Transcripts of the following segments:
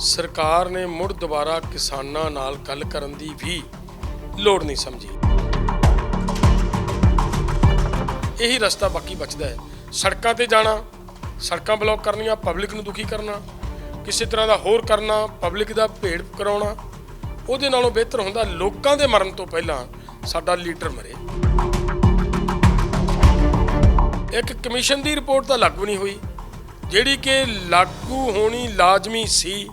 ਸਰਕਾਰ ਨੇ ਮੁੜ ਦੁਬਾਰਾ ਕਿਸਾਨਾਂ ਨਾਲ ਗੱਲ ਕਰਨ ਦੀ ਵੀ ਲੋੜ ਨਹੀਂ ਸਮਝੀ। ਇਹੀ ਰਸਤਾ ਬਾਕੀ ਬਚਦਾ ਹੈ। ਸੜਕਾਂ ਤੇ ਜਾਣਾ, ਸੜਕਾਂ ਬਲੌਕ ਕਰਨੀਆਂ, ਪਬਲਿਕ ਨੂੰ ਦੁਖੀ ਕਰਨਾ, ਕਿਸੇ ਤਰ੍ਹਾਂ ਦਾ ਹੋਰ ਕਰਨਾ, ਪਬਲਿਕ ਦਾ ਭੇੜ ਕਰਾਉਣਾ, ਉਹਦੇ ਨਾਲੋਂ ਬਿਹਤਰ ਹੁੰਦਾ ਲੋਕਾਂ ਦੇ ਮਰਨ ਤੋਂ ਪਹਿਲਾਂ ਸਾਡਾ ਲੀਡਰ ਮਰੇ। ਇੱਕ ਕਮਿਸ਼ਨ ਦੀ ਰਿਪੋਰਟ ਤਾਂ ਲਾਗੂ ਨਹੀਂ ਹੋਈ, ਜਿਹੜੀ ਕਿ ਲਾਗੂ ਹੋਣੀ ਲਾਜ਼ਮੀ ਸੀ।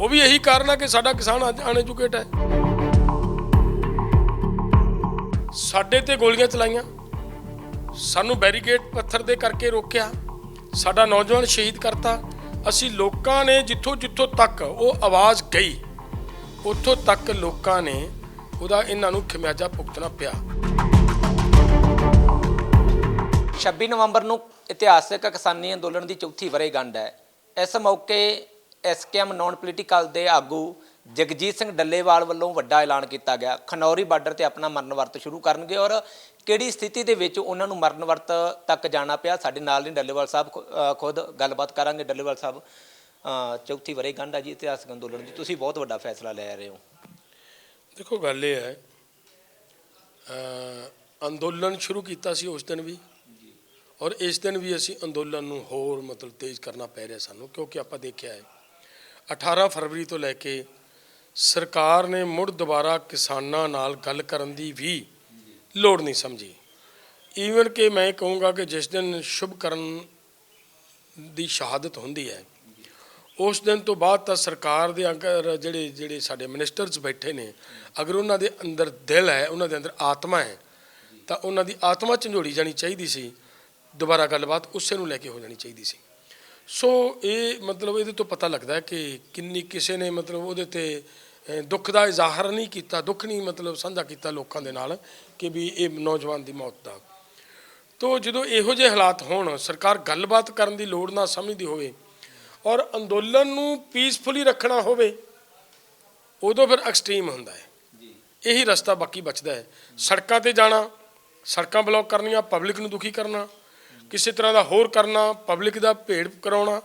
ਉਹ ਵੀ ਇਹੀ ਕਾਰਨ ਆ ਕਿ ਸਾਡਾ ਕਿਸਾਨ ਅੱਜ ਅਨਐਜੂਕੇਟ ਹੈ। ਸਾਡੇ ਤੇ ਗੋਲੀਆਂ ਚਲਾਈਆਂ। ਸਾਨੂੰ ਬੈਰੀਕੇਡ ਪੱਥਰ ਦੇ ਕਰਕੇ ਰੋਕਿਆ। ਸਾਡਾ ਨੌਜਵਾਨ ਸ਼ਹੀਦ ਕਰਤਾ। ਅਸੀਂ ਲੋਕਾਂ ਨੇ ਜਿੱਥੋਂ ਜਿੱਥੋਂ ਤੱਕ ਉਹ ਆਵਾਜ਼ ਗਈ ਉੱਥੋਂ ਤੱਕ ਲੋਕਾਂ ਨੇ ਉਹਦਾ ਇਹਨਾਂ ਨੂੰ ਖਮਿਆਜਾ ਭੁਗਤਣਾ ਪਿਆ। 26 ਨਵੰਬਰ ਨੂੰ ਇਤਿਹਾਸਕ ਕਿਸਾਨੀ ਅੰਦੋਲਨ ਦੀ ਚੌਥੀ ਵਰ੍ਹੇਗੰਢ ਹੈ। ਇਸ ਮੌਕੇ ਐਸਕੇਐਮ ਨਾਨ ਪੋਲੀਟੀਕਲ ਦੇ ਆਗੂ ਜਗਜੀਤ ਸਿੰਘ ਡੱਲੇਵਾਲ ਵੱਲੋਂ ਵੱਡਾ ਐਲਾਨ ਕੀਤਾ ਗਿਆ। ਖਨੌਰੀ ਬਾਰਡਰ ਤੇ ਆਪਣਾ ਮਰਨ ਵਰਤ ਸ਼ੁਰੂ ਕਰਨਗੇ ਔਰ ਕਿਹੜੀ ਸਥਿਤੀ ਦੇ ਵਿੱਚ ਉਹਨਾਂ ਨੂੰ ਮਰਨ ਵਰਤ ਤੱਕ ਜਾਣਾ ਪਿਆ? ਸਾਡੇ ਨਾਲ ਨੇ ਡੱਲੇਵਾਲ ਸਾਹਿਬ ਖੁਦ ਗੱਲਬਾਤ ਕਰਾਂਗੇ। ਡੱਲੇਵਾਲ ਸਾਹਿਬ ਚੌਥੀ ਵਰ੍ਹੇਗੰਢ ਹੈ ਜੀ ਇਤਿਹਾਸਕ ਅੰਦੋਲਨ ਦੀ। ਤੁਸੀਂ ਬਹੁਤ ਵੱਡਾ ਫੈਸਲਾ ਲੈ ਰਹੇ ਹੋ। ਦੇਖੋ ਗੱਲ ਇਹ ਹੈ ਅ, ਅੰਦੋਲਨ ਸ਼ੁਰੂ ਕੀਤਾ ਸੀ ਉਸ ਦਿਨ ਵੀ। ਔਰ ਇਸ ਦਿਨ ਵੀ ਅਸੀਂ ਅੰਦੋਲਨ ਨੂੰ ਹੋਰ ਮਤਲਬ ਤੇਜ਼ ਕਰਨਾ ਪੈ ਰਿਹਾ ਸਾਨੂੰ ਕਿਉਂਕਿ ਆਪਾਂ ਦੇਖਿਆ ਹੈ 18 ਫਰਵਰੀ ਤੋਂ ਲੈ ਕੇ ਸਰਕਾਰ ਨੇ ਮੁੜ ਦੁਬਾਰਾ ਕਿਸਾਨਾਂ ਨਾਲ ਗੱਲ ਕਰਨ ਦੀ ਵੀ ਲੋੜ ਨਹੀਂ ਸਮਝੀ। ਈਵਨ ਕਿ ਮੈਂ ਕਹੂੰਗਾ ਕਿ ਜਿਸ ਦਿਨ ਸ਼ੁਭ ਕਰਨ ਦੀ ਸ਼ਹਾਦਤ ਹੁੰਦੀ ਹੈ, ਉਸ ਦਿਨ ਤੋਂ ਬਾਅਦ ਤਾਂ ਸਰਕਾਰ ਦੇ ਅੰਦਰ ਜਿਹੜੇ ਜਿਹੜੇ ਸਾਡੇ ਮਿਨਿਸਟਰਸ ਬੈਠੇ ਨੇ, ਅਗਰ ਉਹਨਾਂ ਦੇ ਅੰਦਰ ਦਿਲ ਹੈ, ਉਹਨਾਂ ਦੇ ਅੰਦਰ ਆਤਮਾ ਹੈ, ਤਾਂ ਉਹਨਾਂ ਦੀ ਆਤਮਾ ਝੰਜੋੜੀ ਜਾਣੀ ਚਾਹੀਦੀ ਸੀ, ਦੁਬਾਰਾ ਗੱਲਬਾਤ ਉਸੇ ਨੂੰ ਲੈ ਕੇ ਹੋ ਜਾਣੀ ਚਾਹੀਦੀ ਸੀ। ਸੋ ਇਹ ਮਤਲਬ ਇਹਦੇ ਤੋਂ ਪਤਾ ਲੱਗਦਾ ਹੈ ਕਿ ਕਿੰਨੀ ਕਿਸੇ ਨੇ ਮਤਲਬ ਉਹਦੇ ਤੇ ਦੁੱਖ ਦਾ ਇਜ਼ਹਾਰ ਨਹੀਂ ਕੀਤਾ, ਦੁੱਖ ਨਹੀਂ ਮਤਲਬ ਸਾਂਝਾ ਕੀਤਾ ਲੋਕਾਂ ਦੇ ਨਾਲ ਕਿ ਵੀ ਇਹ ਨੌਜਵਾਨ ਦੀ ਮੌਤ ਦਾ। ਤੋ ਜਦੋਂ ਇਹੋ ਜਿਹੇ ਹਾਲਾਤ ਹੋਣ, ਸਰਕਾਰ ਗੱਲਬਾਤ ਕਰਨ ਦੀ ਲੋੜ ਨਾ ਸਮਝਦੀ ਹੋਵੇ ਔਰ ਅੰਦੋਲਨ ਨੂੰ ਪੀਸਫੁਲੀ ਰੱਖਣਾ ਹੋਵੇ, ਉਦੋਂ ਫਿਰ ਐਕਸਟ੍ਰੀਮ ਹੁੰਦਾ ਹੈ। ਇਹੀ ਰਸਤਾ ਬਾਕੀ ਬਚਦਾ ਹੈ। ਸੜਕਾਂ ਤੇ ਜਾਣਾ, ਸੜਕਾਂ ਬਲੌਕ ਕਰਨੀਆਂ ਪਬਲਿਕ ਨੂੰ ਦੁਖੀ ਕਰਨਾ ਕਿਸੇ ਤਰ੍ਹਾਂ ਦਾ ਹੋਰ ਕਰਨਾ ਪਬਲਿਕ ਦਾ ਭੇੜ ਕਰਾਉਣਾ,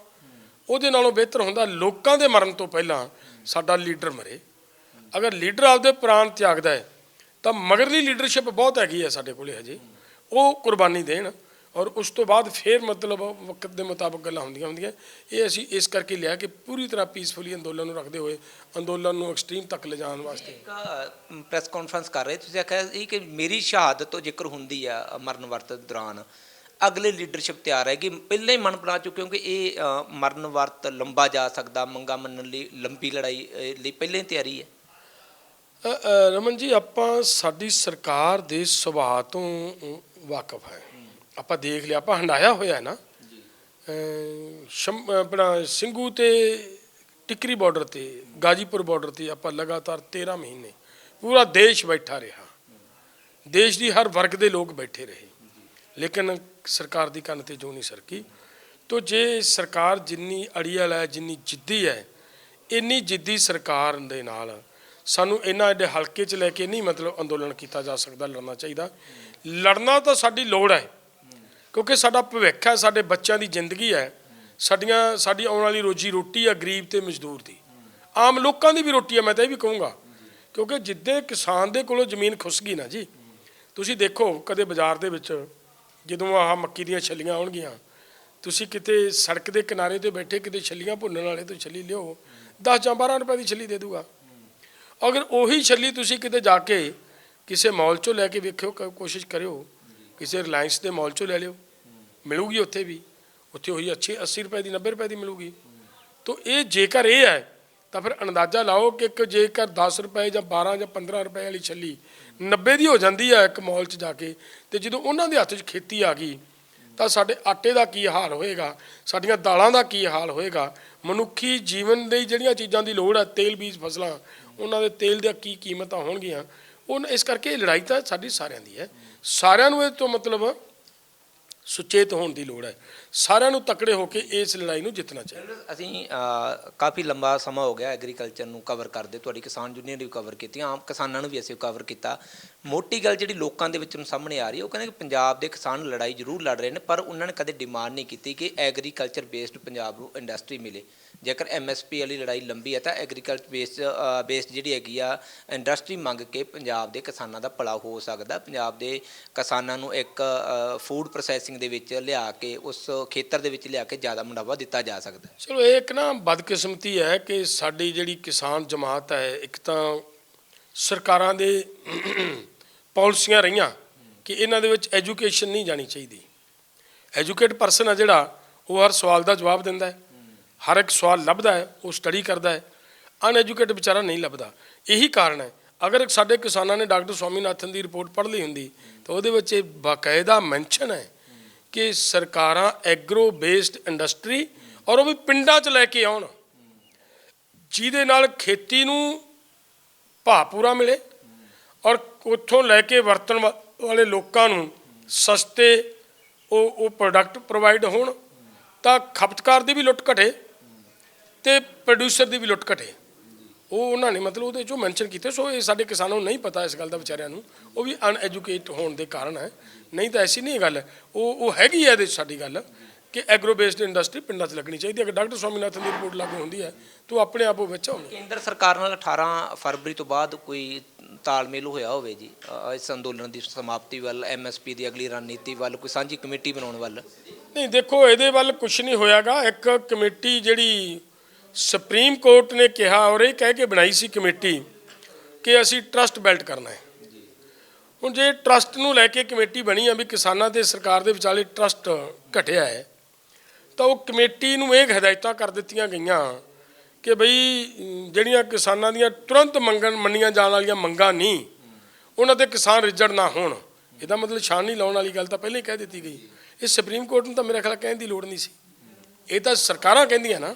ਉਹਦੇ ਨਾਲੋਂ ਬਿਹਤਰ ਹੁੰਦਾ ਲੋਕਾਂ ਦੇ ਮਰਨ ਤੋਂ ਪਹਿਲਾਂ ਸਾਡਾ ਲੀਡਰ ਮਰੇ। ਅਗਰ ਲੀਡਰ ਆਪਦੇ ਪ੍ਰਾਣ ਤਿਆਗਦਾ ਹੈ, ਤਾਂ ਮਗਰਲੀ ਲੀਡਰਸ਼ਿਪ ਬਹੁਤ ਹੈਗੀ ਹੈ ਸਾਡੇ ਕੋਲੇ ਹਜੇ। ਉਹ ਕੁਰਬਾਨੀ ਦੇਣ ਔਰ ਉਸ ਤੋਂ ਬਾਅਦ ਫੇਰ ਮਤਲਬ ਵਕਤ ਦੇ ਮੁਤਾਬਕ ਗੱਲਾਂ ਹੁੰਦੀਆਂ ਹੁੰਦੀਆਂ। ਇਹ ਅਸੀਂ ਇਸ ਕਰਕੇ ਲਿਆ ਕਿ ਪੂਰੀ ਤਰ੍ਹਾਂ ਪੀਸਫੁਲੀ ਅੰਦੋਲਨ ਨੂੰ ਰੱਖਦੇ ਹੋਏ, ਅੰਦੋਲਨ ਨੂੰ ਐਕਸਟ੍ਰੀਮ ਤੱਕ ਲਿਜਾਣ ਵਾਸਤੇ। ਇੱਕ ਪ੍ਰੈਸ ਕਾਨਫਰੰਸ ਕਰ ਰਹੇ ਤੁਸੀਂ ਆਖਿਆ ਸੀ ਕਿ ਮੇਰੀ ਸ਼ਹਾਦਤ ਤੋਂ ਜ਼ਿਕਰ ਹੁੰਦੀ ਆ ਮਰਨ ਵਰਤ ਦੌਰਾਨ। ਅਗਲੇ ਲੀਡਰਸ਼ਿਪ ਤਿਆਰ ਹੈ ਕਿ ਪਹਿਲਾਂ ਹੀ ਮਨ ਬਣਾ ਚੁੱਕੇ ਹੋ ਕਿ ਇਹ ਮਰਨ ਵਰਤ ਲੰਬਾ ਜਾ ਸਕਦਾ ਮੰਗਾ ਮੰਨਣ ਲਈ ਲੰਬੀ ਲੜਾਈ ਲਈ ਪਹਿਲਾਂ ਹੀ ਤਿਆਰੀ ਹੈ। ਰਮਨ ਜੀ ਆਪਾਂ ਸਾਡੀ ਸਰਕਾਰ ਦੇ ਸੁਭਾਅ ਤੋਂ ਵਾਕਿਫ ਹੈ। ਆਪਾਂ ਦੇਖ ਲਿਆ ਆਪਾਂ ਹੰਡਾਇਆ ਹੋਇਆ ਹੈ ਨਾ। ਆਪਣਾ ਸਿੰਘੂ ਤੇ ਟਿਕਰੀ ਬਾਰਡਰ ਤੇ ਗਾਜੀਪੁਰ ਬਾਰਡਰ ਤੇ ਆਪਾਂ ਲਗਾਤਾਰ 13 ਮਹੀਨੇ ਪੂਰਾ ਦੇਸ਼ ਬੈਠਾ ਰਿਹਾ। ਦੇਸ਼ ਦੀ ਹਰ ਵਰਗ ਦੇ ਲੋਕ ਬੈਠੇ ਰਹੇ। ਲੇਕਿਨ ਸਰਕਾਰ ਦੀ ਕੰਨ ਤੇ ਜੋ ਨਹੀਂ ਸਰਕੀ। ਤੋ ਜੇ ਸਰਕਾਰ ਜਿੰਨੀ ਅੜੀਅਲ ਹੈ, ਜਿੰਨੀ ਜਿੱਦੀ ਹੈ, ਇੰਨੀ ਜਿੱਦੀ ਸਰਕਾਰ ਦੇ ਨਾਲ ਸਾਨੂੰ ਇਹਨਾਂ ਐਡੇ ਹਲਕੇ 'ਚ ਲੈ ਕੇ ਨਹੀਂ ਮਤਲਬ ਅੰਦੋਲਨ ਕੀਤਾ ਜਾ ਸਕਦਾ, ਲੜਨਾ ਚਾਹੀਦਾ। ਲੜਨਾ ਤਾਂ ਸਾਡੀ ਲੋੜ ਹੈ, ਕਿਉਂਕਿ ਸਾਡਾ ਭਵਿੱਖ ਹੈ, ਸਾਡੇ ਬੱਚਿਆਂ ਦੀ ਜ਼ਿੰਦਗੀ ਹੈ। ਸਾਡੀਆਂ, ਸਾਡੀ ਆਉਣ ਵਾਲੀ ਰੋਜੀ ਰੋਟੀ ਹੈ ਗਰੀਬ ਤੇ ਮਜ਼ਦੂਰ ਦੀ। ਆਮ ਲੋਕਾਂ ਦੀ ਵੀ ਰੋਟੀ ਹੈ, ਮੈਂ ਤਾਂ ਇਹ ਵੀ ਕਹੂੰਗਾ। ਕਿਉਂਕਿ ਜਿੱਦੇ ਕਿਸਾਨ ਦੇ ਕੋਲੋਂ ਜ਼ਮੀਨ ਖੁੱਸ ਗਈ ਨਾ ਜੀ, ਤੁਸੀਂ ਦੇਖੋ ਕਦੇ ਬਾਜ਼ਾਰ ਦੇ ਵਿੱਚ ਜਦੋਂ ਆਹ ਮੱਕੀ ਦੀਆਂ ਛੱਲੀਆਂ ਆਉਣਗੀਆਂ, ਤੁਸੀਂ ਕਿਤੇ ਸੜਕ ਦੇ ਕਿਨਾਰੇ ਤੇ ਬੈਠੇ, ਕਿਤੇ ਛੱਲੀਆਂ ਭੁੰਨਣ ਵਾਲੇ ਤੋਂ ਛੱਲੀ ਲਿਓ 10 ਜਾਂ 12 ਰੁਪਏ ਦੀ ਛੱਲੀ ਦੇ ਦੂਗਾ। ਅਗਰ ਉਹੀ ਛੱਲੀ ਤੁਸੀਂ ਕਿਤੇ ਜਾ ਕੇ ਕਿਸੇ ਮਾਲ ਚੋਂ ਲੈ ਕੇ ਵੇਖਿਓ ਕੋਸ਼ਿਸ਼ ਕਰਿਓ, ਕਿਸੇ ਰਿਲਾਇੰਸ ਦੇ ਮਾਲ ਚੋਂ ਲੈ ਲਿਓ, ਮਿਲੂਗੀ ਉੱਥੇ ਵੀ, ਉੱਥੇ ਉਹੀ ਅੱਛੀ 80 ਰੁਪਏ ਦੀ 90 ਰੁਪਏ ਦੀ ਮਿਲੂਗੀ। ਤੋ ਇਹ ਜੇਕਰ ਇਹ ਹੈ, ਤਾਂ ਫਿਰ ਅੰਦਾਜ਼ਾ ਲਾਓ ਕਿ ਇੱਕ ਜੇਕਰ 10 ਰੁਪਏ ਜਾਂ 12 ਜਾਂ 15 ਰੁਪਏ ਵਾਲੀ ਛੱਲੀ 90 ਦੀ ਹੋ ਜਾਂਦੀ ਹੈ ਇੱਕ ਮਾਲ 'ਚ ਜਾ ਕੇ, ਤੇ ਜਦੋਂ ਉਹਨਾਂ ਦੇ ਹੱਥ 'ਚ ਖੇਤੀ ਆ ਗਈ, ਤਾਂ ਸਾਡੇ ਆਟੇ ਦਾ ਕੀ ਹਾਲ ਹੋਏਗਾ? ਸਾਡੀਆਂ ਦਾਲਾਂ ਦਾ ਕੀ ਹਾਲ ਹੋਏਗਾ? ਮਨੁੱਖੀ ਜੀਵਨ ਲਈ ਜਿਹੜੀਆਂ ਚੀਜ਼ਾਂ ਦੀ ਲੋੜ ਹੈ ਤੇਲ ਬੀਜ ਫਸਲਾਂ, ਉਹਨਾਂ ਦੇ ਤੇਲ ਦੀਆਂ ਕੀ ਕੀਮਤਾਂ ਹੋਣਗੀਆਂ? ਉਹ ਇਸ ਕਰਕੇ ਇਹ ਲੜਾਈ ਤਾਂ ਸਾਡੀ ਸਾਰਿਆਂ ਦੀ ਹੈ। ਸਾਰਿਆਂ ਨੂੰ ਇਹ ਤੋਂ ਮਤਲਬ ਸੁਚੇਤ ਹੋਣ ਦੀ ਲੋੜ ਹੈ। ਸਾਰਿਆਂ ਨੂੰ ਤਕੜੇ ਹੋ ਕੇ ਇਸ ਲੜਾਈ ਨੂੰ ਜਿੱਤਣਾ ਚਾਹੀਦਾ। ਅਸੀਂ ਅ, ਕਾਫੀ ਲੰਬਾ ਸਮਾਂ ਹੋ ਗਿਆ ਐਗਰੀਕਲਚਰ ਨੂੰ ਕਵਰ ਕਰਦੇ ਤੁਹਾਡੀ ਕਿਸਾਨ ਯੂਨੀਅਨ ਵੀ ਕਵਰ ਕੀਤੀ ਆਮ ਕਿਸਾਨਾਂ ਨੂੰ ਵੀ ਅਸੀਂ ਕਵਰ ਕੀਤਾ। ਮੋਟੀ ਗੱਲ ਜਿਹੜੀ ਲੋਕਾਂ ਦੇ ਵਿੱਚੋਂ ਸਾਹਮਣੇ ਆ ਰਹੀ ਹੈ ਉਹ ਕਹਿੰਦੇ ਕਿ ਪੰਜਾਬ ਦੇ ਕਿਸਾਨ ਲੜਾਈ ਜ਼ਰੂਰ ਲੜ ਰਹੇ ਨੇ ਪਰ ਉਹਨਾਂ ਨੇ ਕਦੇ ਡਿਮਾਂਡ ਨਹੀਂ ਕੀਤੀ ਕਿ ਐਗਰੀਕਲਚਰ ਬੇਸਡ ਪੰਜਾਬ ਨੂੰ ਇੰਡਸਟਰੀ ਮਿਲੇ। ਜੇਕਰ ਐਮਐਸਪੀ ਵਾਲੀ ਲੜਾਈ ਲੰਬੀ ਹੈ ਤਾਂ ਐਗਰੀਕਲਚਰ ਬੇਸਡ ਬੇਸਡ ਜਿਹੜੀ ਹੈਗੀ ਆ ਇੰਡਸਟਰੀ ਮੰਗ ਕੇ ਪੰਜਾਬ ਦੇ ਕਿਸਾਨਾਂ ਦਾ ਭਲਾ ਹੋ ਸਕਦਾ। ਪੰਜਾਬ ਦੇ ਕਿਸਾਨਾਂ ਨੂੰ ਇੱਕ ਫੂਡ ਪ੍ਰੋਸੈਸਿੰਗ ਦੇ ਵਿੱਚ ਲਿਆ ਕੇ ਉਸ ਖੇਤਰ ਦੇ ਵਿੱਚ ਲਿਆ ਕੇ ਜ਼ਿਆਦਾ ਮੁਨਾਫਾ ਦਿੱਤਾ ਜਾ ਸਕਦਾ ਹੈ। ਚਲੋ, ਇਹ ਇੱਕ ਨਾ ਬਦਕਿਸਮਤੀ ਹੈ ਕਿ ਸਾਡੀ ਜਿਹੜੀ ਕਿਸਾਨ ਜਮਾਤ ਹੈ, ਇੱਕ ਤਾਂ ਸਰਕਾਰਾਂ ਦੇ ਪਾਲਿਸੀਆਂ ਰਹੀਆਂ ਕਿ ਇਹਨਾਂ ਦੇ ਵਿੱਚ ਐਜੂਕੇਸ਼ਨ ਨਹੀਂ ਜਾਣੀ ਚਾਹੀਦੀ। ਐਜੂਕੇਟ ਪਰਸਨ ਆ ਜਿਹੜਾ, ਉਹ ਹਰ ਸਵਾਲ ਦਾ ਜਵਾਬ ਦਿੰਦਾ ਹੈ, ਹਰ ਇੱਕ ਸਵਾਲ ਲੱਭਦਾ ਹੈ, ਉਹ ਸਟੱਡੀ ਕਰਦਾ ਹੈ, ਅਨਐਜੂਕੇਟ ਵਿਚਾਰਾ ਨਹੀਂ ਲੱਭਦਾ। ਇਹੀ ਕਾਰਨ ਹੈ, ਅਗਰ ਸਾਡੇ ਕਿਸਾਨਾਂ ਨੇ ਡਾਕਟਰ ਸਵਾਮੀਨਾਥਨ ਦੀ ਰਿਪੋਰਟ ਪੜ੍ਹ ਲਈ ਹੁੰਦੀ, ਤਾਂ ਉਹਦੇ ਵਿੱਚ ਇਹ ਬਾਕਾਇਦਾ ਮੈਂਸ਼ਨ ਹੈ ਕਿ ਸਰਕਾਰਾਂ ਐਗਰੋ ਬੇਸਡ ਇੰਡਸਟਰੀ ਔਰ ਉਹ ਵੀ ਪਿੰਡਾਂ 'ਚ ਲੈ ਕੇ ਆਉਣ। ਜਿਹਦੇ ਨਾਲ ਖੇਤੀ ਨੂੰ ਭਾਅ ਪੂਰਾ ਮਿਲੇ ਔਰ ਉੱਥੋਂ ਲੈ ਕੇ ਵਰਤਣ ਵਾ- ਵਾਲੇ ਲੋਕਾਂ ਨੂੰ ਸਸਤੇ ਉਹ ਉਹ ਪ੍ਰੋਡਕਟ ਪ੍ਰੋਵਾਈਡ ਹੋਣ ਤਾਂ ਖਪਤਕਾਰ ਦੀ ਵੀ ਲੁੱਟ ਘਟੇ ਤੇ ਪ੍ਰੋਡਿਊਸਰ ਦੀ ਵੀ ਲੁੱਟ ਘਟੇ। ਉਹ ਉਹਨਾਂ ਨੇ ਮਤਲਬ ਉਹਦੇ ਚੋਂ ਮੈਂਸ਼ਨ ਕੀਤੇ ਸੋ ਇਹ ਸਾਡੇ ਕਿਸਾਨਾਂ ਨੂੰ ਨਹੀਂ ਪਤਾ ਇਸ ਗੱਲ ਦਾ ਵਿਚਾਰਿਆਂ ਨੂੰ। ਉਹ ਵੀ ਅਨਐਜੂਕੇਟ ਹੋਣ ਦੇ ਕਾਰਨ ਹੈ। ਨਹੀਂ ਤਾਂ ਐਸੀ ਨਹੀਂ ਗੱਲ ਉਹ ਉਹ ਹੈਗੀ ਹੈ ਇਹਦੇ 'ਚ ਸਾਡੀ ਗੱਲ ਕਿ ਐਗਰੋ ਬੇਸਡ ਇੰਡਸਟਰੀ ਪਿੰਡਾਂ 'ਚ ਲੱਗਣੀ ਚਾਹੀਦੀ ਹੈ। ਅਗਰ ਡਾਕਟਰ ਸਵਾਮੀਨਾਥਨ ਦੀ ਰਿਪੋਰਟ ਲਾਗੂ ਹੁੰਦੀ ਹੈ ਤਾਂ ਉਹ ਆਪਣੇ ਆਪ ਉਹ ਵਿੱਚ ਆਉਣੀ ਕੇਂਦਰ ਸਰਕਾਰ ਨਾਲ 18 ਫਰਵਰੀ ਤੋਂ ਬਾਅਦ ਕੋਈ ਤਾਲਮੇਲ ਹੋਇਆ ਹੋਵੇ ਜੀ? ਅ, ਇਸ ਅੰਦੋਲਨ ਦੀ ਸਮਾਪਤੀ ਵੱਲ ਐਮਐਸਪੀ ਦੀ ਅਗਲੀ ਰਣਨੀਤੀ ਵੱਲ ਕੋਈ ਸਾਂਝੀ ਕਮੇਟੀ ਬਣਾਉਣ ਵੱਲ? ਨਹੀਂ ਦੇਖੋ ਇਹਦੇ ਵੱਲ ਕੁਝ ਨਹੀਂ ਹੋਇਆਗਾ। ਇੱਕ ਕਮੇਟੀ ਜਿਹੜੀ ਸੁਪਰੀਮ ਕੋਰਟ ਨੇ ਕਿਹਾ ਔਰ ਇਹ ਕਹਿ ਕੇ ਬਣਾਈ ਸੀ ਕਮੇਟੀ ਕਿ ਅਸੀਂ ਟਰਸਟ ਬਿਲਡ ਕਰਨਾ ਹੈ। ਹੁਣ ਜੇ ਟਰਸਟ ਨੂੰ ਲੈ ਕੇ ਕਮੇਟੀ ਬਣੀ ਆ ਵੀ ਕਿਸਾਨਾਂ ਤੇ ਸਰਕਾਰ ਦੇ ਵਿਚਾਲੇ ਟਰਸਟ ਘਟਿਆ ਹੈ, ਤਾਂ ਉਹ ਕਮੇਟੀ ਨੂੰ ਇਹ ਹਦਾਇਤਾਂ ਕਰ ਦਿੱਤੀਆਂ ਗਈਆਂ ਕਿ ਬਈ ਜਿਹੜੀਆਂ ਕਿਸਾਨਾਂ ਦੀਆਂ ਤੁਰੰਤ ਮੰਗਣ, ਮੰਨੀਆਂ ਜਾਣ ਵਾਲੀਆਂ ਮੰਗਾਂ ਨਹੀਂ, ਉਹਨਾਂ ਤੇ ਕਿਸਾਨ ਰਿਜੜ ਨਾ ਹੋਣ। ਇਹਦਾ ਮਤਲਬ ਛਾਣ ਨਹੀਂ ਲਾਉਣ ਵਾਲੀ ਗੱਲ ਤਾਂ ਪਹਿਲਾਂ ਹੀ ਕਹਿ ਦਿੱਤੀ ਗਈ। ਇਹ ਸੁਪਰੀਮ ਕੋਰਟ ਨੂੰ ਤਾਂ ਮੇਰੇ ਖਿਆਲ ਕਹਿਣ ਦੀ ਲੋੜ ਨਹੀਂ ਸੀ। ਇਹ ਤਾਂ ਸਰਕਾਰਾਂ ਕਹਿੰਦੀਆਂ ਨਾ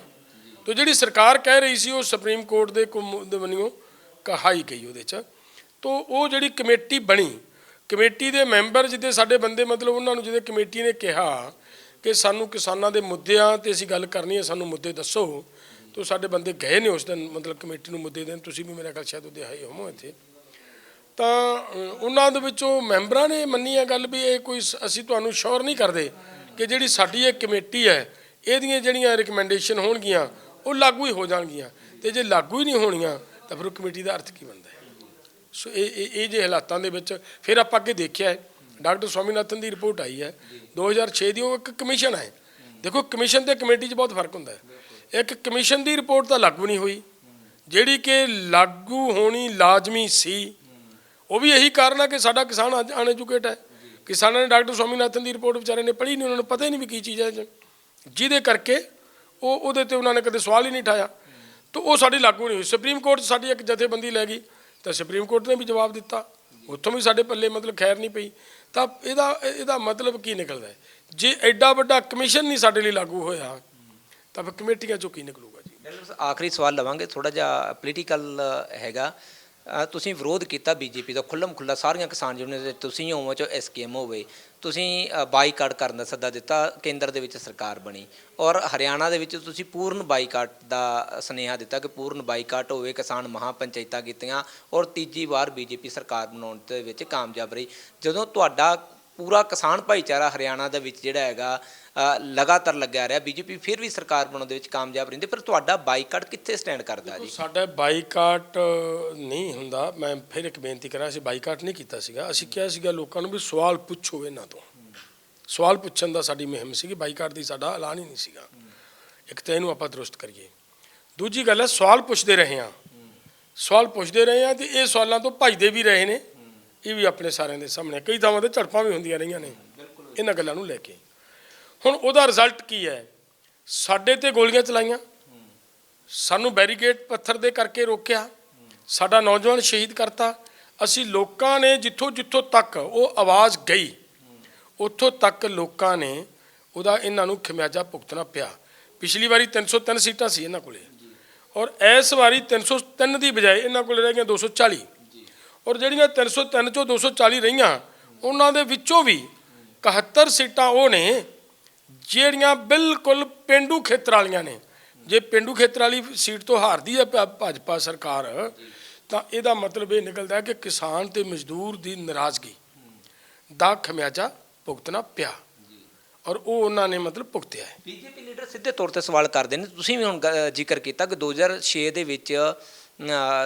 ਤੋ ਜਿਹੜੀ ਸਰਕਾਰ ਕਹਿ ਰਹੀ ਸੀ ਉਹ ਸੁਪਰੀਮ ਕੋਰਟ ਦੇ ਕੁਮ- ਦੇ ਬੰਨਿਓ ਕਹਾਈ ਗਈ ਉਹਦੇ ਚ। ਤੋ ਉਹ ਜਿਹੜੀ ਕਮੇਟੀ ਬਣੀ, ਕਮੇਟੀ ਦੇ ਮੈਂਬਰ ਜਿਹਦੇ ਸਾਡੇ ਬੰਦੇ ਮਤਲਬ ਉਹਨਾਂ ਨੂੰ ਜਿਹਦੇ ਕਮੇਟੀ ਨੇ ਕਿਹਾ ਕਿ ਸਾਨੂੰ ਕਿਸਾਨਾਂ ਦੇ ਮੁੱਦਿਆਂ ਤੇ ਅਸੀਂ ਗੱਲ ਕਰਨੀ ਹੈ, ਸਾਨੂੰ ਮੁੱਦੇ ਦੱਸੋ। ਤੋ ਸਾਡੇ ਬੰਦੇ ਗਏ ਨੇ ਉਸ ਦਿਨ ਮਤਲਬ ਕਮੇਟੀ ਨੂੰ ਮੁੱਦੇ ਦੇਣ, ਤੁਸੀਂ ਵੀ ਮੇਰਾ ਖਿਆਲ ਸ਼ਾਇਦ ਉਹਦੇ ਆਏ ਹੋਵੋ ਇੱਥੇ। ਤਾਂ ਉਹਨਾਂ ਦੇ ਵਿੱਚੋਂ ਮੈਂਬਰਾਂ ਨੇ ਮੰਨੀ ਇਹ ਗੱਲ ਵੀ ਇਹ ਕੋਈ ਸ- ਅਸੀਂ ਤੁਹਾਨੂੰ ਸ਼ੋਰ ਨਹੀਂ ਕਰਦੇ ਕਿ ਜਿਹੜੀ ਸਾਡੀ ਇਹ ਕਮੇਟੀ ਹੈ, ਇਹਦੀਆਂ ਜਿਹੜੀਆਂ ਰਿਕਮੈਂਡੇਸ਼ਨ ਹੋਣਗੀਆਂ ਉਹ ਲਾਗੂ ਹੀ ਹੋ ਜਾਣਗੀਆਂ। ਤੇ ਜੇ ਲਾਗੂ ਹੀ ਨਹੀਂ ਹੋਣੀਆਂ, ਤਾਂ ਫਿਰ ਉਹ ਕਮੇਟੀ ਦਾ ਅਰਥ ਕੀ ਬਣਦਾ ਹੈ? ਸੋ ਇਹ ਇਹ ਇਹ ਜੇ ਹਾਲਾਤਾਂ ਦੇ ਵਿੱਚ ਫਿਰ ਆਪਾਂ ਅੱਗੇ ਦੇਖਿਆ ਹੈ, ਡਾਕਟਰ ਸਵਾਮੀਨਾਥਨ ਦੀ ਰਿਪੋਰਟ ਆਈ ਹੈ 2006 ਦੀ ਉਹ ਇੱਕ ਕਮਿਸ਼ਨ ਹੈ। ਦੇਖੋ, ਕਮਿਸ਼ਨ ਤੇ ਕਮੇਟੀ 'ਚ ਬਹੁਤ ਫ਼ਰਕ ਹੁੰਦਾ ਹੈ। ਇੱਕ ਕਮਿਸ਼ਨ ਦੀ ਰਿਪੋਰਟ ਤਾਂ ਲਾਗੂ ਨਹੀਂ ਹੋਈ। ਜਿਹੜੀ ਕਿ ਲਾਗੂ ਹੋਣੀ ਲਾਜ਼ਮੀ ਸੀ, ਉਹ ਵੀ ਇਹੀ ਕਾਰਨ ਹੈ ਕਿ ਸਾਡਾ ਕਿਸਾਨ ਅੱਜ ਅਨਐਜੂਕੇਟ ਹੈ। ਕਿਸਾਨਾਂ ਨੇ ਡਾਕਟਰ ਸਵਾਮੀਨਾਥਨ ਦੀ ਰਿਪੋਰਟ ਵਿਚਾਰੇ ਨੇ ਪੜ੍ਹੀ ਨਹੀਂ, ਉਹਨਾਂ ਨੂੰ ਪਤਾ ਹੀ ਨਹੀਂ ਵੀ ਕੀ ਚੀਜ਼ ਹੈ। 'ਚ। ਜਿਹਦੇ ਕਰਕੇ ਉਹ ਉਹਦੇ ਤੇ ਉਹਨਾਂ ਨੇ ਕਦੇ ਸਵਾਲ ਹੀ ਨਹੀਂ ਉਠਾਇਆ ਤਾਂ ਉਹ ਸਾਡੀ ਲਾਗੂ ਨਹੀਂ ਹੋਈ। ਸੁਪਰੀਮ ਕੋਰਟ 'ਚ ਸਾਡੀ ਇੱਕ ਜਥੇਬੰਦੀ ਲੈ ਗਈ। ਤਾਂ ਸੁਪਰੀਮ ਕੋਰਟ ਨੇ ਵੀ ਜਵਾਬ ਦਿੱਤਾ। ਉੱਥੋਂ ਵੀ ਸਾਡੇ ਪੱਲੇ ਮਤਲਬ ਖੈਰ ਨਹੀਂ ਪਈ। ਤਾਂ ਇਹਦਾ ਇਹਦਾ ਮਤਲਬ ਕੀ ਨਿਕਲਦਾ ਹੈ? ਜੇ ਐਡਾ ਵੱਡਾ ਕਮਿਸ਼ਨ ਨਹੀਂ ਸਾਡੇ ਲਈ ਲਾਗੂ ਹੋਇਆ, ਤਾਂ ਫਿਰ ਕਮੇਟੀਆਂ ਚੋਂ ਕੀ ਨਿਕਲੂਗਾ ਜੀ? ਡਾਕਟਰ ਆਖਰੀ ਸਵਾਲ ਲਵਾਂਗੇ। ਥੋੜਾ ਜਿਹਾ ਪੋਲੀਟੀਕਲ ਹੈਗਾ। ਤੁਸੀਂ ਵਿਰੋਧ ਕੀਤਾ ਬੀਜੇਪੀ ਦਾ। ਖੁੱਲਮ ਖੁੱਲਾ ਸਾਰੀਆਂ ਕਿਸਾਨ ਯੂਨੀਅਨ ਦੇ ਤੁਸੀਂ ਹੋਵੋ ਚੋ ਐਸਕੇਐਮ ਹੋਵੇ। ਤੁਸੀਂ ਬਾਈਕਾਟ ਕਰਨ ਦਾ ਸੱਦਾ ਦਿੱਤਾ, ਕੇਂਦਰ ਦੇ ਵਿੱਚ ਸਰਕਾਰ ਬਣੀ ਔਰ ਹਰਿਆਣਾ ਦੇ ਵਿੱਚ ਤੁਸੀਂ ਪੂਰਨ ਬਾਈਕਾਟ ਦਾ ਸੁਨੇਹਾ ਦਿੱਤਾ ਕਿ ਪੂਰਨ ਬਾਈਕਾਟ ਹੋਵੇ, ਕਿਸਾਨ ਮਹਾ ਪੰਚਾਇਤਾਂ ਕੀਤੀਆਂ ਔਰ ਤੀਜੀ ਵਾਰ ਬੀਜੇਪੀ ਸਰਕਾਰ ਬਣਾਉਣ ਦੇ ਵਿੱਚ ਕਾਮਯਾਬ ਰਹੀ। ਜਦੋਂ ਤੁਹਾਡਾ ਪੂਰਾ ਕਿਸਾਨ ਭਾਈਚਾਰਾ ਹਰਿਆਣਾ ਦੇ ਵਿੱਚ ਜਿਹੜਾ ਹੈਗਾ ਲਗਾਤਾਰ ਲੱਗਿਆ ਰਿਹਾ। ਬੀਜੇਪੀ ਫਿਰ ਵੀ ਸਰਕਾਰ ਬਣਾਉਣ ਦੇ ਵਿੱਚ ਕਾਮਯਾਬ ਰਹਿੰਦੀ, ਪਰ ਤੁਹਾਡਾ ਬਾਈਕਾਟ ਕਿੱਥੇ ਸਟੈਂਡ ਕਰਦਾ ਜੀ? ਸਾਡਾ ਬਾਈਕਾਟ ਨਹੀਂ ਹੁੰਦਾ। ਮੈਂ ਫਿਰ ਇੱਕ ਬੇਨਤੀ ਕਰਾਂ, ਅਸੀਂ ਬਾਈਕਾਟ ਨਹੀਂ ਕੀਤਾ ਸੀਗਾ। ਅਸੀਂ ਕਿਹਾ ਸੀਗਾ ਲੋਕਾਂ ਨੂੰ ਵੀ ਸਵਾਲ ਪੁੱਛੋ ਇਹਨਾਂ ਤੋਂ। ਸਵਾਲ ਪੁੱਛਣ ਦਾ ਸਾਡੀ ਮੁਹਿੰਮ ਸੀਗੀ, ਬਾਈਕਾਟ ਦੀ ਸਾਡਾ ਐਲਾਨ ਹੀ ਨਹੀਂ ਸੀਗਾ। ਇੱਕ ਤਾਂ ਇਹਨੂੰ ਆਪਾਂ ਦਰੁਸਤ ਕਰੀਏ। ਦੂਜੀ ਗੱਲ ਹੈ, ਸਵਾਲ ਪੁੱਛਦੇ ਰਹੇ ਹਾਂ। ਸਵਾਲ ਪੁੱਛਦੇ ਰਹੇ ਹਾਂ ਤੇ ਇਹ ਸਵਾਲਾਂ ਤੋਂ ਭੱਜਦੇ ਵੀ ਰਹੇ ਨੇ। ਇਹ ਵੀ ਆਪਣੇ ਸਾਰਿਆਂ ਦੇ ਸਾਹਮਣੇ। ਕਈ ਥਾਵਾਂ ਤੇ ਝੜਪਾਂ ਵੀ ਹੁੰਦੀਆਂ ਰਹੀਆਂ ਨੇ ਇਹਨਾਂ ਗੱਲਾਂ ਨੂੰ ਲੈ ਕੇ। ਹੁਣ ਉਹਦਾ ਰਿਜ਼ਲਟ ਕੀ ਹੈ? ਸਾਡੇ ਤੇ ਗੋਲੀਆਂ ਚਲਾਈਆਂ। ਸਾਨੂੰ ਬੈਰੀਕੇਡ ਪੱਥਰ ਦੇ ਕਰਕੇ ਰੋਕਿਆ। ਸਾਡਾ ਨੌਜਵਾਨ ਸ਼ਹੀਦ ਕਰਤਾ। ਅਸੀਂ ਲੋਕਾਂ ਨੇ ਜਿੱਥੋਂ ਜਿੱਥੋਂ ਤੱਕ ਉਹ ਆਵਾਜ਼ ਗਈ, ਉੱਥੋਂ ਤੱਕ ਲੋਕਾਂ ਨੇ ਉਹਦਾ ਇਹਨਾਂ ਨੂੰ ਖਮਿਆਜਾ ਭੁਗਤਣਾ ਪਿਆ। ਪਿਛਲੀ ਵਾਰੀ 303 ਸੀਟਾਂ ਸੀ ਇਹਨਾਂ ਕੋਲੇ। ਔਰ ਇਸ ਵਾਰੀ 303 ਦੀ ਬਜਾਏ ਇਹਨਾਂ ਕੋਲੇ ਰਹਿ ਗਈਆਂ 240 ਔਰ ਜਿਹੜੀਆਂ 303 ਚੋਂ 240 ਰਹੀਆਂ, ਉਹਨਾਂ ਦੇ ਵਿੱਚੋਂ ਵੀ 71 ਸੀਟਾਂ ਉਹ ਨੇ, ਜਿਹੜੀਆਂ ਬਿਲਕੁਲ ਪਿੰਡੂ ਖੇਤਰ ਵਾਲੀਆਂ ਨੇ। ਜੇ ਪਿੰਡੂ ਖੇਤਰ ਵਾਲੀ ਸੀਟ ਤੋਂ ਹਾਰਦੀ ਹੈ ਭਾਜਪਾ ਸਰਕਾਰ, ਤਾਂ ਇਹਦਾ ਮਤਲਬ ਇਹ ਨਿਕਲਦਾ ਹੈ ਕਿ ਕਿਸਾਨ ਤੇ ਮਜ਼ਦੂਰ ਦੀ ਨਾਰਾਜ਼ਗੀ ਦਾ ਖਮਿਆਜਾ ਭੁਗਤਣਾ ਪਿਆ। ਔਰ ਉਹ ਉਹਨਾਂ ਨੇ ਮਤਲਬ ਭੁਗਤਿਆ ਹੈ। ਬੀਜੇਪੀ ਲੀਡਰ ਸਿੱਧੇ ਤੌਰ ਤੇ ਸਵਾਲ ਕਰਦੇ ਨੇ। ਤੁਸੀਂ ਵੀ ਹੁਣ ਜ਼ਿਕਰ ਕੀਤਾ ਕਿ 2006 ਦੇ ਵਿੱਚ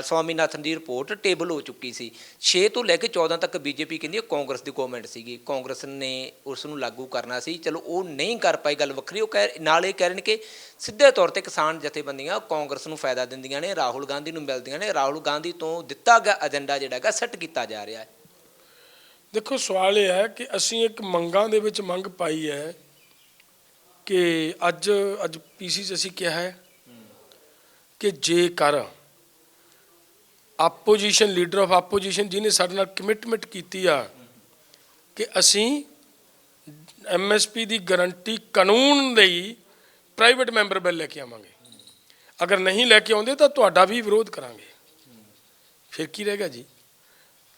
ਸਵਾਮੀਨਾਥਨ ਦੀ ਰਿਪੋਰਟ ਟੇਬਲ ਹੋ ਚੁੱਕੀ ਸੀ। 6 ਤੋਂ ਲੈ ਕੇ 14 ਤੱਕ ਬੀਜੇਪੀ ਕਹਿੰਦੀ ਹੈ ਕਾਂਗਰਸ ਦੀ ਗਵਰਨਮੈਂਟ ਸੀਗੀ। ਕਾਂਗਰਸ ਨੇ ਉਸ ਨੂੰ ਲਾਗੂ ਕਰਨਾ ਸੀ। ਚਲੋ ਉਹ ਨਹੀਂ ਕਰ ਪਾਈ ਗੱਲ ਵੱਖਰੀ। ਉਹ ਕਹਿ ਨਾਲ ਇਹ ਕਹਿ ਰਹੇ ਨੇ ਕਿ ਸਿੱਧੇ ਤੌਰ ਤੇ ਕਿਸਾਨ ਜਥੇਬੰਦੀਆਂ ਕਾਂਗਰਸ ਨੂੰ ਫਾਇਦਾ ਦਿੰਦੀਆਂ ਨੇ ਰਾਹੁਲ ਗਾਂਧੀ ਨੂੰ ਮਿਲਦੀਆਂ ਨੇ। ਰਾਹੁਲ ਗਾਂਧੀ ਤੋਂ ਦਿੱਤਾ ਗਿਆ ਏਜੰਡਾ ਜਿਹੜਾ ਹੈਗਾ ਸੈੱਟ ਕੀਤਾ ਜਾ ਰਿਹਾ ਹੈ। ਦੇਖੋ ਸਵਾਲ ਇਹ ਹੈ ਕਿ ਅਸੀਂ ਇੱਕ ਮੰਗਾਂ ਦੇ ਵਿੱਚ ਮੰਗ ਪਾਈ ਹੈ ਕਿ ਅੱਜ ਅੱਜ ਪੀਸੀ 'ਚ ਅਸੀਂ ਕਿਹਾ ਹੈ। ਕਿ ਜੇਕਰ ਆਪੋਜੀਸ਼ਨ, ਲੀਡਰ ਆਫ ਆਪੋਜੀਸ਼ਨ ਜਿਹਨੇ ਸਾਡੇ ਨਾਲ ਕਮਿਟਮੈਂਟ ਕੀਤੀ ਆ ਕਿ ਅਸੀਂ ਐਮਐਸਪੀ ਦੀ ਗਾਰੰਟੀ ਕਾਨੂੰਨ ਲਈ ਪ੍ਰਾਈਵੇਟ ਮੈਂਬਰ ਬਿੱਲ ਲੈ ਕੇ ਆਵਾਂਗੇ। ਅਗਰ ਨਹੀਂ ਲੈ ਕੇ ਆਉਂਦੇ ਤਾਂ ਤੁਹਾਡਾ ਵੀ ਵਿਰੋਧ ਕਰਾਂਗੇ। ਫਿਰ ਕੀ ਰਹੇਗਾ ਜੀ?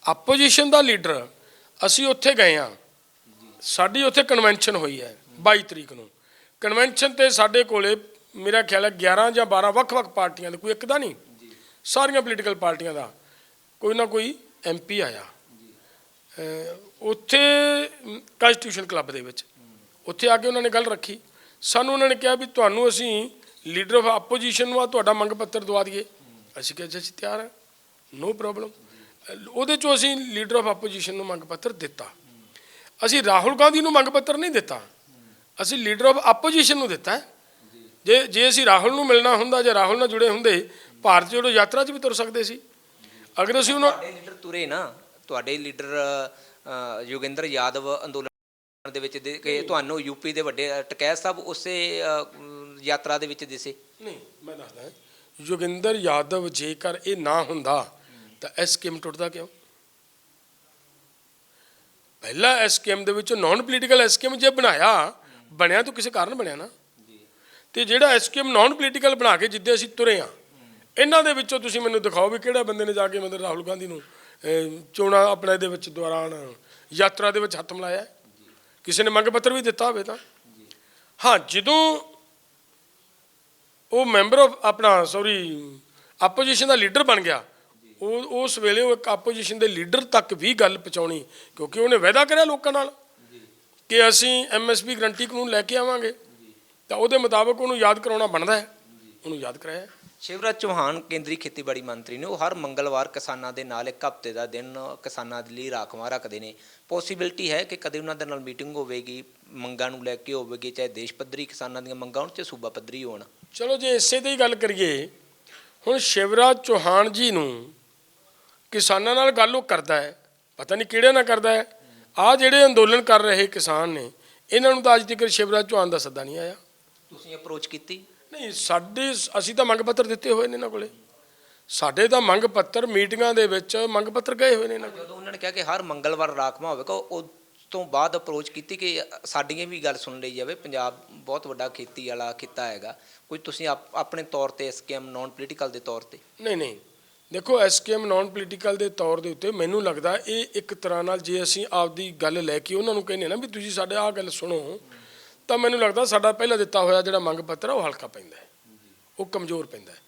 ਆਪੋਜੀਸ਼ਨ ਦਾ ਲੀਡਰ, ਅਸੀਂ ਉੱਥੇ ਗਏ ਆ ਸਾਡੀ ਉੱਥੇ ਕਨਵੈਨਸ਼ਨ ਹੋਈ ਹੈ 22 ਤਰੀਕ ਨੂੰ। ਕਨਵੈਨਸ਼ਨ ਤੇ ਸਾਡੇ ਕੋਲੇ ਮੇਰਾ ਖਿਆਲ ਹੈ 11 ਜਾਂ 12 ਵੱਖ-ਵੱਖ ਪਾਰਟੀਆਂ ਦੇ, ਕੋਈ ਇੱਕ ਦਾ ਨਹੀਂ। ਸਾਰੀਆਂ ਪੋਲੀਟੀਕਲ ਪਾਰਟੀਆਂ ਦਾ ਕੋਈ ਨਾ ਕੋਈ ਐਮਪੀ ਆਇਆ। ਉੱਥੇ ਕਨਸਟੀਟਿਊਸ਼ਨ ਕਲੱਬ ਦੇ ਵਿੱਚ। ਉੱਥੇ ਆ ਕੇ ਉਹਨਾਂ ਨੇ ਗੱਲ ਰੱਖੀ। ਸਾਨੂੰ ਉਹਨਾਂ ਨੇ ਕਿਹਾ ਵੀ ਤੁਹਾਨੂੰ ਅਸੀਂ ਲੀਡਰ ਆਫ ਆਪੋਜੀਸ਼ਨ ਨੂੰ ਆ ਤੁਹਾਡਾ ਮੰਗ ਪੱਤਰ ਦਵਾ ਦਈਏ। ਅਸੀਂ ਕਿਹਾ ਜੀ, ਅਸੀਂ ਤਿਆਰ ਹਾਂ। ਨੋ ਪ੍ਰੋਬਲਮ ਉਹਦੇ ਚੋਂ ਅਸੀਂ ਲੀਡਰ ਆਫ ਆਪੋਜੀਸ਼ਨ ਨੂੰ ਮੰਗ ਪੱਤਰ ਦਿੱਤਾ। ਅਸੀਂ ਰਾਹੁਲ ਗਾਂਧੀ ਨੂੰ ਮੰਗ ਪੱਤਰ ਨਹੀਂ ਦਿੱਤਾ। ਅਸੀਂ ਲੀਡਰ ਆਫ ਆਪੋਜੀਸ਼ਨ ਨੂੰ ਦਿੱਤਾ। ਜੇ ਜੇ ਅਸੀਂ ਰਾਹੁਲ ਨੂੰ ਮਿਲਣਾ ਹੁੰਦਾ ਜਾਂ ਰਾਹੁਲ ਨਾਲ ਜੁੜੇ ਹੁੰਦੇ ਭਾਰਤ ਜੋੜੋ ਯਾਤਰਾ 'ਚ ਵੀ ਤੁਰ ਸਕਦੇ ਸੀ। ਅਗਰ ਅਸੀਂ ਉਹਨਾਂ ਤੁਹਾਡੇ ਲੀਡਰ ਤੁਰੇ ਨਾ ਤੁਹਾਡੇ ਲੀਡਰ ਯੋਗਿੰਦਰ ਯਾਦਵ ਅੰਦੋਲਨ ਦੇ ਵਿੱਚ ਦੇ ਕੇ ਤੁਹਾਨੂੰ ਯੂਪੀ ਦੇ ਵੱਡੇ ਅ, ਟਕੈਤ ਸਾਹਿਬ ਉਸੇ ਯਾਤਰਾ ਦੇ ਵਿੱਚ ਦਿਸੇ। ਨਹੀਂ ਮੈਂ ਦੱਸਦਾ ਯੋਗਿੰਦਰ ਯਾਦਵ ਜੇਕਰ ਇਹ ਨਾ ਹੁੰਦਾ ਤਾਂ ਐਸਕੇਐਮ ਟੁੱਟਦਾ ਕਿਉਂ? ਪਹਿਲਾ ਐਸਕੇਐਮ ਦੇ ਵਿੱਚੋਂ ਨਾਨ ਪੋਲੀਟੀਕਲ ਐਸਕੇਐਮ ਜੇ ਬਣਾਇਆ ਬਣਿਆ ਤਾਂ ਕਿਸੇ ਕਾਰਨ ਬਣਿਆ ਨਾ। ਤੇ ਜਿਹੜਾ ਐਸਕੇਐਮ ਨਾਨ ਪੋਲੀਟੀਕਲ ਬਣਾ ਕੇ ਜਿੱਦੇ ਅਸੀਂ ਤੁਰੇ ਆ ਇਹਨਾਂ ਦੇ ਵਿੱਚੋਂ ਤੁਸੀਂ ਮੈਨੂੰ ਦਿਖਾਓ ਵੀ ਕਿਹੜੇ ਬੰਦੇ ਨੇ ਜਾ ਕੇ ਮਤਲਬ ਰਾਹੁਲ ਗਾਂਧੀ ਨੂੰ ਅਹ, ਚੋਣਾਂ ਆਪਣੇ ਇਹਦੇ ਵਿੱਚ ਦੌਰਾਨ ਯਾਤਰਾ ਦੇ ਵਿੱਚ ਹੱਥ ਮਿਲਾਇਆ ਕਿਸੇ ਨੇ ਮੰਗ ਪੱਤਰ ਵੀ ਦਿੱਤਾ ਹੋਵੇ ਤਾਂ? ਹਾਂ ਜਦੋਂ ਉਹ ਮੈਂਬਰ ਆਫ ਆਪਣਾ ਸੌਰੀ ਆਪੋਜੀਸ਼ਨ ਦਾ ਲੀਡਰ ਬਣ ਗਿਆ ਉਹ ਉਸ ਵੇਲੇ ਉਹ ਇੱਕ ਆਪੋਜੀਸ਼ਨ ਦੇ ਲੀਡਰ ਤੱਕ ਵੀ ਗੱਲ ਪਹੁੰਚਾਉਣੀ ਕਿਉਂਕਿ ਉਹਨੇ ਵਾਅਦਾ ਕਰਿਆ ਲੋਕਾਂ ਨਾਲ ਕਿ ਅਸੀਂ ਐਮਐਸਪੀ ਗਰੰਟੀ ਕਾਨੂੰਨ ਲੈ ਕੇ ਆਵਾਂਗੇ ਤਾਂ ਉਹਦੇ ਮੁਤਾਬਕ ਉਹਨੂੰ ਯਾਦ ਕਰਾਉਣਾ ਬਣਦਾ ਹੈ ਉਹਨੂੰ ਯਾਦ ਕਰਾਇਆ ਸ਼ਿਵਰਾਜ ਚੌਹਾਨ ਕੇਂਦਰੀ ਖੇਤੀਬਾੜੀ ਮੰਤਰੀ ਨੇ ਉਹ ਹਰ ਮੰਗਲਵਾਰ ਕਿਸਾਨਾਂ ਦੇ ਨਾਲ ਇੱਕ ਹਫ਼ਤੇ ਦਾ ਦਿਨ ਕਿਸਾਨਾਂ ਦੇ ਲਈ ਰਾਖਵਾਂ ਰੱਖਦੇ ਨੇ। ਪੋਸੀਬਿਲਿਟੀ ਹੈ ਕਿ ਕਦੇ ਉਹਨਾਂ ਦੇ ਨਾਲ ਮੀਟਿੰਗ ਹੋਵੇਗੀ ਮੰਗਾਂ ਨੂੰ ਲੈ ਕੇ ਹੋਵੇਗੀ ਚਾਹੇ ਦੇਸ਼ ਪੱਧਰੀ ਕਿਸਾਨਾਂ ਦੀਆਂ ਮੰਗਾਂ ਹੋਣ ਚਾਹੇ ਸੂਬਾ ਪੱਧਰੀ ਹੋਣ। ਚਲੋ ਜੇ ਇਸੇ ਤੇ ਹੀ ਗੱਲ ਕਰੀਏ ਹੁਣ ਸ਼ਿਵਰਾਜ ਚੌਹਾਨ ਜੀ ਨੂੰ ਕਿਸਾਨਾਂ ਨਾਲ ਗੱਲ ਉਹ ਕਰਦਾ ਹੈ ਪਤਾ ਨਹੀਂ ਕਿਹੜੇ ਨਾਲ ਕਰਦਾ ਹੈ। ਆ ਜਿਹੜੇ ਅੰਦੋਲਨ ਕਰ ਰਹੇ ਕਿਸਾਨ ਨੇ ਇਹਨਾਂ ਨੂੰ ਤਾਂ ਅੱਜ ਤੱਕ ਸ਼ਿਵਰਾਜ ਚੌਹਾਨ ਦਾ ਸੱਦਾ ਨਹੀਂ ਆਇਆ। ਤੁਸੀਂ ਅਪਰੋਚ ਕੀਤੀ? ਨਹੀਂ ਸਾਡੇ ਅਸੀਂ ਤਾਂ ਮੰਗ ਪੱਤਰ ਦਿੱਤੇ ਹੋਏ ਨੇ ਇਹਨਾਂ ਕੋਲੇ। ਸਾਡੇ ਤਾਂ ਮੰਗ ਪੱਤਰ ਮੀਟਿੰਗਾਂ ਦੇ ਵਿੱਚ ਮੰਗ ਪੱਤਰ ਗਏ ਹੋਏ ਨੇ ਇਹਨਾਂ ਕੋਲ। ਜਦੋਂ ਉਹਨਾਂ ਨੇ ਕਿਹਾ ਕਿ ਹਰ ਮੰਗਲਵਾਰ ਰਾਖਵਾਂ ਹੋਵੇਗਾ ਉਸ ਤੋਂ ਬਾਅਦ ਅਪਰੋਚ ਕੀਤੀ ਕਿ ਸਾਡੀਆਂ ਵੀ ਗੱਲ ਸੁਣ ਲਈ ਜਾਵੇ। ਪੰਜਾਬ ਬਹੁਤ ਵੱਡਾ ਖੇਤੀ ਵਾਲਾ ਖਿੱਤਾ ਹੈਗਾ। ਕੋਈ ਤੁਸੀਂ ਆਪ- ਆਪਣੇ ਤੌਰ ਤੇ ਸਕੀਮ ਨਾਨ ਪੋਲੀਟੀਕਲ ਦੇ ਤੌਰ ਤੇ? ਨਹੀਂ ਨਹੀਂ। ਦੇਖੋ ਐਸਕੇਐਮ ਨਾਨ ਪੋਲੀਟੀਕਲ ਦੇ ਤੌਰ ਦੇ ਉੱਤੇ ਮੈਨੂੰ ਲੱਗਦਾ ਇਹ ਇੱਕ ਤਰ੍ਹਾਂ ਨਾਲ ਜੇ ਅਸੀਂ ਆਪਦੀ ਗੱਲ ਲੈ ਕੇ ਉਹਨਾਂ ਨੂੰ ਕਹਿੰਦੇ ਨਾ ਵੀ ਤੁਸੀਂ ਸਾਡੇ ਆਹ ਗੱਲ ਸੁਣੋ ਤਾਂ ਮੈਨੂੰ ਲੱਗਦਾ ਸਾਡਾ ਪਹਿਲਾਂ ਦਿੱਤਾ ਹੋਇਆ ਜਿਹੜਾ ਮੰਗ ਪੱਤਰ ਆ ਉਹ ਹਲਕਾ ਪੈਂਦਾ ਹੈ। ਉਹ ਕਮਜ਼ੋਰ ਪੈਂਦਾ ਹੈ।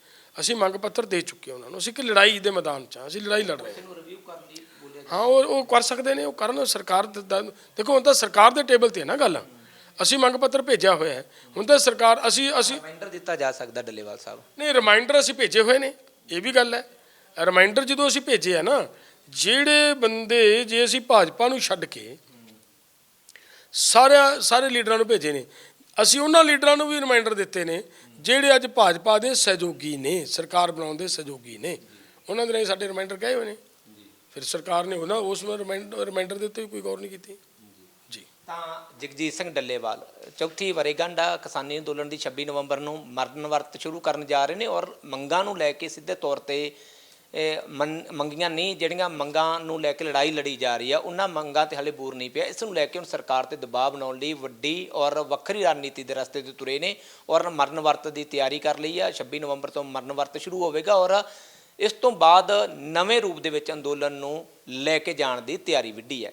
ਅਸੀਂ ਮੰਗ ਪੱਤਰ ਦੇ ਚੁੱਕੇ ਉਹਨਾਂ ਨੂੰ। ਅਸੀਂ ਕਿ ਲੜਾਈ ਦੇ ਮੈਦਾਨ 'ਚ ਹਾਂ। ਅਸੀਂ ਲੜਾਈ ਲੜ ਰਹੇ ਹਾਂ। ਹਾਂ ਉਹ ਉਹ ਕਰ ਸਕਦੇ ਨੇ ਉਹ ਕਰਨ। ਸਰਕਾਰ ਦੇਖੋ ਹੁਣ ਤਾਂ ਸਰਕਾਰ ਦੇ ਟੇਬਲ ਤੇ ਹੈ ਨਾ ਗੱਲ। ਅਸੀਂ ਮੰਗ ਪੱਤਰ ਭੇਜਿਆ ਹੋਇਆ ਹੈ। ਹੁਣ ਤਾਂ ਸਰਕਾਰ ਅਸੀਂ ਅਸੀਂ ਰਿਮਾਈਂਡਰ ਦਿੱਤਾ ਜਾ ਸਕਦਾ ਡੱਲੇਵਾਲ ਸਾਹਿਬ। ਨਹੀਂ ਰਿਮਾਈਂਡਰ ਅਸੀਂ ਭੇਜੇ ਹੋਏ ਨੇ। ਇਹ ਵੀ ਗੱਲ ਹੈ। ਰਿਮਾਈਂਡਰ ਜਦੋਂ ਅਸੀਂ ਭੇਜੇ ਆ ਨਾ ਜਿਹੜੇ ਬੰਦੇ ਜੇ ਅਸੀਂ ਭਾਜਪਾ ਨੂੰ ਛੱਡ ਕੇ ਸਾਰਿਆਂ ਸਾਰੇ ਲੀਡਰਾਂ ਨੂੰ ਭੇਜੇ ਨੇ। ਅਸੀਂ ਉਹਨਾਂ ਲੀਡਰਾਂ ਨੂੰ ਵੀ ਰਿਮਾਈਂਡਰ ਦਿੱਤੇ ਨੇ ਜਿਹੜੇ ਅੱਜ ਭਾਜਪਾ ਦੇ ਸਹਿਯੋਗੀ ਨੇ ਸਰਕਾਰ ਬਣਾਉਣ ਦੇ ਸਹਿਯੋਗੀ ਨੇ। ਉਹਨਾਂ ਦੇ ਰਾਹੀਂ ਸਾਡੇ ਰਿਮਾਈਂਡਰ ਗਏ ਹੋਏ ਨੇ। ਫਿਰ ਸਰਕਾਰ ਨੇ ਉਹਨਾਂ ਉਸ ਰਿਮਾਈਂਡਰ ਰਿਮਾਈਂਡਰ ਦੇ ਉੱਤੇ ਵੀ ਕੋਈ ਗੌਰ ਨਹੀਂ ਕੀਤੀ। ਜੀ। ਤਾਂ ਜਗਜੀਤ ਸਿੰਘ ਡੱਲੇਵਾਲ ਚੌਥੀ ਵਰੇਗੰਢ ਆ ਕਿਸਾਨੀ ਅੰਦੋਲਨ ਦੀ 26 ਨਵੰਬਰ ਨੂੰ ਮਰਨ ਵਰਤ ਸ਼ੁਰੂ ਕਰਨ ਜਾ ਰਹੇ ਨੇ ਔਰ ਮੰਗਾਂ ਨੂੰ ਲੈ ਕੇ ਸਿੱਧੇ ਤੌਰ ਤੇ ਮੰਗੀਆਂ ਨਹੀਂ, ਜਿਹੜੀਆਂ ਮੰਗਾਂ ਨੂੰ ਲੈ ਕੇ ਲੜਾਈ ਲੜੀ ਜਾ ਰਹੀ ਆ, ਉਹਨਾਂ ਮੰਗਾਂ ਤੇ ਹਲੇ ਬੂਰ ਨਹੀਂ ਪਿਆ। ਇਸ ਨੂੰ ਲੈ ਕੇ ਹੁਣ ਸਰਕਾਰ ਤੇ ਦਬਾਅ ਬਣਾਉਣ ਲਈ ਵੱਡੀ ਔਰ ਵੱਖਰੀ ਰਣਨੀਤੀ ਦੇ ਰਸਤੇ ਤੇ ਤੁਰੇ ਨੇ ਔਰ ਮਰਨ ਵਰਤ ਦੀ ਤਿਆਰੀ ਕਰ ਲਈ ਆ। 26 ਨਵੰਬਰ ਤੋਂ ਮਰਨ ਵਰਤ ਸ਼ੁਰੂ ਹੋਵੇਗਾ ਔਰ ਇਸ ਤੋਂ ਬਾਅਦ ਨਵੇਂ ਰੂਪ ਦੇ ਵਿੱਚ ਅੰਦੋਲਨ ਨੂੰ ਲੈ ਕੇ ਜਾਣ ਦੀ ਤਿਆਰੀ ਵਿੱਢੀ ਹੈ।